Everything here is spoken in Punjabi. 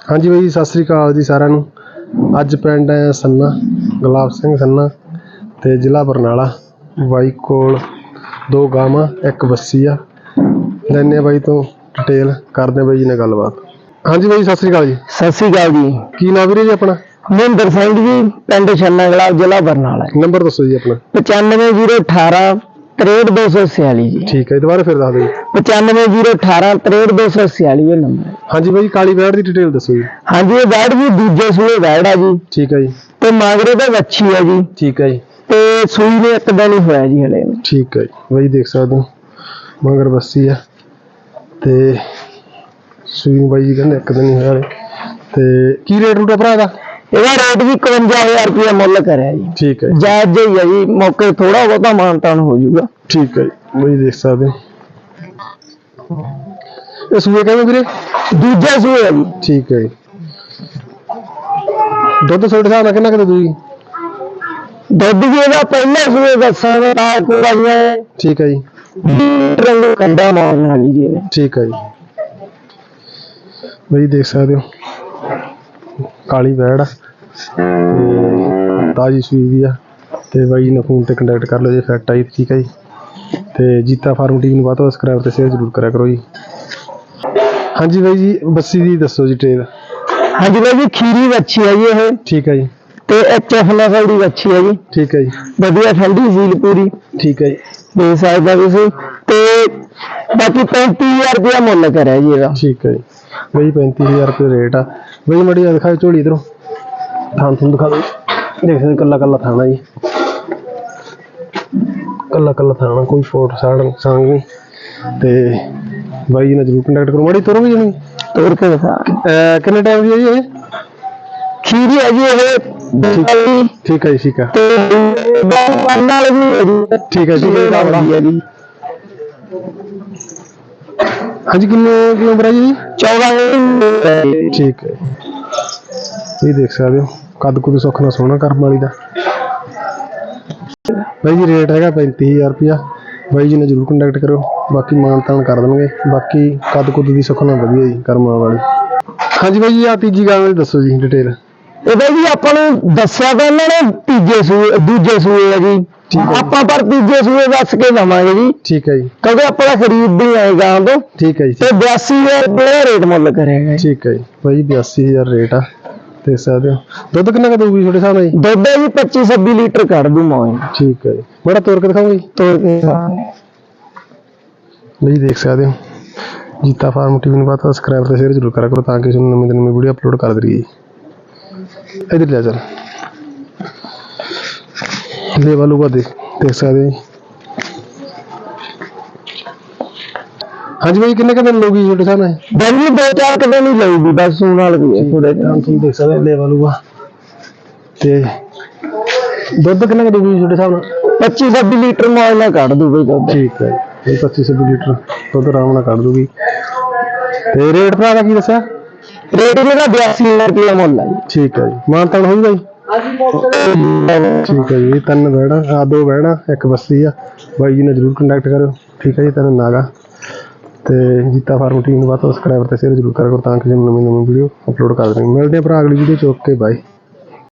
ਹਾਂਜੀ ਬਾਈ ਜੀ, ਸਤਿ ਸ੍ਰੀ ਅਕਾਲ ਜੀ ਸਾਰਿਆਂ ਨੂੰ। ਅੱਜ ਪਿੰਡ ਆਇਆ ਸੰਨਾ ਗੁਲਾਬ ਸਿੰਘ ਸੰਨਾ ਤੇ ਜ਼ਿਲ੍ਹਾ ਬਰਨਾਲਾ। ਬਾਈ ਕੋਲ ਦੋ ਗਾਵਾਂ ਇੱਕ ਬੱਸੀ ਆ। ਲੈਨੇ ਬਾਈ ਤੋਂ ਡਿਟੇਲ ਕਰਦੇ ਬਾਈ ਜੀ ਨਾਲ ਗੱਲਬਾਤ। ਹਾਂਜੀ ਬਾਈ ਸਤਿ ਸ੍ਰੀ ਅਕਾਲ ਜੀ। ਸਤਿ ਸ੍ਰੀ ਅਕਾਲ ਜੀ। ਕੀ ਨਾਮ ਵੀਰੇ ਜੀ ਆਪਣਾ? ਮਹਿੰਦਰ ਸਿੰਘ ਜੀ ਪਿੰਡ ਛੰਨਾ ਗਲਾਬ ਜ਼ਿਲ੍ਹਾ ਬਰਨਾਲਾ। ਨੰਬਰ ਦੱਸੋ ਜੀ ਆਪਣਾ। 95018 63246 ਜੀ। ਠੀਕ ਹੈ ਦੁਬਾਰਾ ਫਿਰ ਦੱਸ ਦਿਓ ਜੀ। 95018 63246 ਇਹ ਨੰਬਰ ਹੈ। ਹਾਂਜੀ ਬਾਈ ਕਾਲੀ ਬੈੜ ਦੀ ਡਿਟੇਲ ਦੱਸੋ ਜੀ। ਹਾਂਜੀ ਇਹ ਬੈੜ ਜੀ ਦੂਜੇ ਸੂਏ ਬੈੜ ਆ ਜੀ। ਠੀਕ ਹੈ ਜੀ। ਤੇ ਮਾਗਰੇ ਦਾ ਵੱਛੀ ਆ ਜੀ। ਠੀਕ ਹੈ ਜੀ। ਤੇ ਸੂਈ ਨੇ ਇੱਕ ਦਿਨ ਹੀ ਹੋਇਆ ਜੀ ਹਲੇ। ਠੀਕ ਹੈ ਜੀ। ਬਾਈ ਦੇਖ ਸਕਦੇ ਹੋ। ਮਗਰ ਬੱਸੀ ਆ। ਤੇ ਸੂਈ ਨੂੰ ਬਾਈ ਜੀ ਕਹਿੰਦੇ ਇੱਕ ਦਿਨ ਹੀ ਹੋਇਆ ਹਲੇ। ਤੇ ਕੀ ਰੇਟ ਰੂਟ ਆ ਭਰਾ ਦਾ ਇਹਦਾ ਰੇਟ ਵੀ 51000 ਰੁਪਏ ਮੁੱਲ ਕਰਿਆ ਜੀ। ਠੀਕ ਹੈ ਜੀ। ਜਾਇਜ਼ ਜਿਹਾ ਹੀ ਜੀ ਮੌਕੇ ਥੋੜਾ ਬਹੁਤਾ ਮਾਨਤਾਨ ਹੋ ਜਾਊਗਾ। ਠੀਕ ਹੈ ਜੀ ਬਾਈ ਦੇਖ ਸਕਦੇ ਹੋ। ਇਹ ਸੂਏ ਕਹਿੰਦੇ ਵੀਰੇ? ਦੂਜਾ ਸੂਏ ਆ ਜੀ। ਠੀਕ ਹੈ ਜੀ। ਦੁੱਧ ਤੁਹਾਡੇ ਹਿਸਾਬ ਨਾਲ ਕਿੰਨਾ ਕਿਤੇ ਦੂਜੀ ਦੁੱਧ ਜੀ ਇਹਦਾ ਪਹਿਲਾ ਸੂਏ ਦੱਸਾਂਗੇ ਤਾਂ ਕੋਲਾ ਜੀ ਠੀਕ ਹੈ ਜੀ। ਰੰਗ ਕੰਡਾ ਮਾਰਨ ਵਾਲੀ ਜੀ ਇਹਨੇ। ਠੀਕ ਹੈ ਜੀ। ਬਈ ਦੇਖ ਸਕਦੇ ਹੋ। ਕਾਲੀ ਆ ਤੇ ਤਾਜੀ ਸੂਈ ਵੀ ਆ ਤੇ ਬਾਈ ਨੇ ਫੋਨ ਤੇ ਕੰਟੈਕਟ ਕਰ ਲਓ ਜੇ ਫੈਕਟ ਆਈ ਠੀਕ ਹੈ ਜੀ। ਤੇ ਜੀਤਾ ਫਾਰਮ ਟੀਵੀ ਨੂੰ ਵੱਧ ਤੋਂ ਸਬਸਕ੍ਰਾਈਬ ਤੇ ਸ਼ੇਅਰ ਜ਼ਰੂਰ ਕਰਿਆ ਕਰੋ ਜੀ। ਹਾਂਜੀ ਬਾਈ ਜੀ ਬੱਸੀ ਦੀ ਦੱਸੋ ਜੀ ਟ੍ਰੇਨ ਹਾਂਜੀ ਬਾਈ ਜੀ ਖੀਰੀ ਵੱਛੀ ਹੈ ਜੀ ਇਹ। ਠੀਕ ਹੈ ਜੀ। ਤੇ ਐਚਐਫ ਨਸਲ ਦੀ ਵੱਛੀ ਹੈ ਜੀ। ਠੀਕ ਹੈ ਜੀ। ਵਧੀਆ ਠੰਡੀ ਸੀਲ ਪੂਰੀ। ਠੀਕ ਹੈ ਜੀ। ਦੇ ਸਕਦਾ ਤੁਸੀਂ। ਤੇ ਬਾਕੀ 35000 ਰੁਪਇਆ ਮੁੱਲ ਕਰਿਆ ਜੀ ਇਹਦਾ। ਠੀਕ ਹੈ ਜੀ। ਬਈ 35000 ਰੁਪਏ ਰੇਟ ਆ। ਬਈ ਮੜੀ ਆ ਦਿਖਾਓ ਝੋਲੀ ਇਧਰੋਂ। ਥਾਂ ਤੁਹਾਨੂੰ ਦਿਖਾ ਦਿਓ ਦੇਖ ਸਕਦੇ ਕੱਲਾ ਕੱਲਾ ਥਾਣਾ ਜੀ। ਕੱਲਾ ਕੱਲਾ ਥਾਣਾ ਕੋਈ ਫੋਟ ਸਾੜ ਸੰਗ ਨਹੀਂ। ਤੇ ਬਾਈ ਜੀ ਨਾਲ ਜਰੂਰ ਕੰਟੈਕਟ ਕਰੋ। ਮੜੀ ਤੁਰੋਗੇ ਜਣੀ। ਤੋੜ ਕੇ ਦਿਖਾ। ਕਿੰਨੇ ਟਾਈਮ ਦੀ ਹੈ ਜੀ ਇਹ? ਖੀਰੀ ਹੈ ਜੀ ਇਹ ਠੀਕ ਹੈ। ਜੀ ਠੀਕ ਆ ਤੇ ਬਾਣ ਨਾਲ ਵੀ ਹੈ ਜੀ ਠੀਕ ਜੀ ਹੈ ਜੀ। ਹਾਂਜੀ ਕਿੰਨੇ ਕੀ ਉਮਰ ਹੈ ਜੀ? 14 ਠੀਕ ਹੈ। ਇਹ ਦੇਖ ਸਕਦੇ ਹੋ ਕੱਦ ਕੁਦ ਸੁੱਖ ਨਾਲ ਸੋਹਣਾ ਕਰਮ ਵਾਲੀ ਦਾ। ਬਾਈ ਜੀ ਰੇਟ ਹੈਗਾ 35000 ਰੁਪਿਆ ਬਾਈ ਜੀ ਨਾਲ ਜਰੂਰ ਕੰਟੈਕਟ ਕਰੋ ਬਾਕੀ ਮਾਨ ਤਾਨ ਕਰ ਦੇਣਗੇ। ਬਾਕੀ ਕੱਦ ਕੁਦ ਦੀ ਸੁੱਖ ਨਾਲ ਵਧੀਆ ਜੀ ਕਰਮਾਂ ਵਾਲੀ। ਹਾਂਜੀ ਬਾਈ ਜੀ ਆ ਤੀਜੀ ਗੱਲ ਵਾਲੀ ਦੱਸੋ ਜੀ ਡਿਟੇਲ ਇਹਦਾ ਜੀ ਆਪਾਂ ਨੂੰ ਦੱਸਿਆ ਤਾਂ ਇਹਨਾਂ ਨੇ ਤੀਜੇ ਸੂਏ ਦੂਜੇ ਸੂਏ ਆ ਜੀ। ਠੀਕ ਹੈ। ਆਪਾਂ ਪਰ ਤੀਜੇ ਸੂਏ ਦੱਸ ਕੇ ਦਵਾਂਗੇ ਜੀ। ਠੀਕ ਹੈ ਜੀ। ਕਿਉਂਕਿ ਆਪਣਾ ਖਰੀਦ ਵੀ ਆਏਗਾ ਤੋਂ ਠੀਕ ਹੈ ਜੀ। ਤੇ 82000 ਰੁਪਏ ਰੇਟ ਮੁੱਲ ਕਰੇਗਾ ਜੀ। ਠੀਕ ਹੈ ਜੀ। ਬਾਈ 82000 ਰੇਟ ਆ। ਦੇਖ ਸਕਦੇ ਹੋ। ਦੁੱਧ ਕਿੰਨਾ ਦਊਗੀ ਤੁਹਾਡੇ ਸਾਹਮਣੇ ਜੀ? ਦੁੱਧ ਹੈ ਜੀ 25 26 ਲੀਟਰ ਕੱਢ ਦੂ ਮੌਜ ਠੀਕ ਹੈ ਜੀ। ਬੜਾ ਤੋਰ ਕੇ ਦਿਖਾਓਗੇ ਜੀ? ਤੋੜ ਕੇ। ਲਈ ਦੇਖ ਸਕਦੇ ਹੋ। ਜੀਤਾ ਫਾਰਮ ਟੀਵੀ ਨੂੰ ਬਾਤ ਸਬਸਕ੍ਰਾਈਬ ਤੇ ਸ਼ੇਅਰ ਜ਼ਰੂਰ ਕਰਿਆ ਕਰੋ ਤਾਂ ਕਿ ਤੁਹਾਨੂੰ ਨਵੀਂ ਨਵੀਂ ਵੀਡੀਓ ਅਪਲੋਡ ਕਰ ਦਈਏ ਇਧਰ ਲੈ ਚੱਲ। ਲੈ ਵਾਲੂ ਕਾ ਦੇਖ ਸਕਦੇ ਹੋ। ਹਾਂਜੀ ਭਾਈ ਕਿੰਨੇ ਕਿੰਨੇ ਲੋਗੀ ਤੁਹਾਡੇ ਸਾਹਮਣੇ? ਦਿਨ ਵੀ ਦੋ ਚਾਰ ਕਦੇ ਨਹੀਂ ਲਊਗੀ ਬਸ ਸੂਣ ਨਾਲ ਵੀ ਹੈ ਥੋੜੇ ਤੁਸੀਂ ਦੇਖ ਸਕਦੇ ਹੋ ਲੈ ਵਾਲੂ ਕਾ ਤੇ ਦੁੱਧ ਕਿੰਨਾ ਕੁ ਦਊਗੀ ਤੁਹਾਡੇ ਸਾਹਮਣੇ? 25 26 ਲੀਟਰ ਮੌਜ ਨਾਲ ਕੱਢ ਦੂ ਬਈ ਦੁੱਧ। ਠੀਕ ਹੈ ਜੀ 25 26 ਲੀਟਰ ਦੁੱਧ ਆਰਾਮ ਨਾਲ ਕੱਢ ਦੂਗੀ ਤੇ ਰੇਟ ਭਰਾ ਦਾ ਕੀ ਦੱਸਿਆ? ਰੇਟ ਇਹਦਾ 82000 ਰੁਪਏ ਮੁੱਲ ਹੈ। ਠੀਕ ਹੈ ਜੀ ਮਾਨਤਾਨ ਹੋਈ ਬਾਈ? ਠੀਕ ਹੈ ਜੀ, ਤਿੰਨ ਬੈਣਾ ਆ ਦੋ ਬੈਣਾ ਇੱਕ ਬੱਸੀ ਆ। ਬਾਈ ਜੀ ਨਾਲ ਜਰੂਰ ਕੰਟੈਕਟ ਕਰੋ ਠੀਕ ਹੈ ਜੀ, ਤਿੰਨ ਨਾਗਾ। ਤੇ ਜੀਤਾ ਫਾਰਮ ਟੀਮ ਨੂੰ ਬਾਤ ਸਬਸਕ੍ਰਾਈਬਰ ਤੇ ਸ਼ੇਅਰ ਜਰੂਰ ਕਰੋ ਤਾਂ ਕਿ ਨਵੀਂ ਨਵੀਂ ਵੀਡੀਓ ਅਪਲੋਡ ਕਰ ਦੇਵਾਂਗੇ ਮਿਲਦੇ ਆ ਭਰਾ ਅਗਲੀ ਵੀਡੀਓ ਚ। Okay, bye.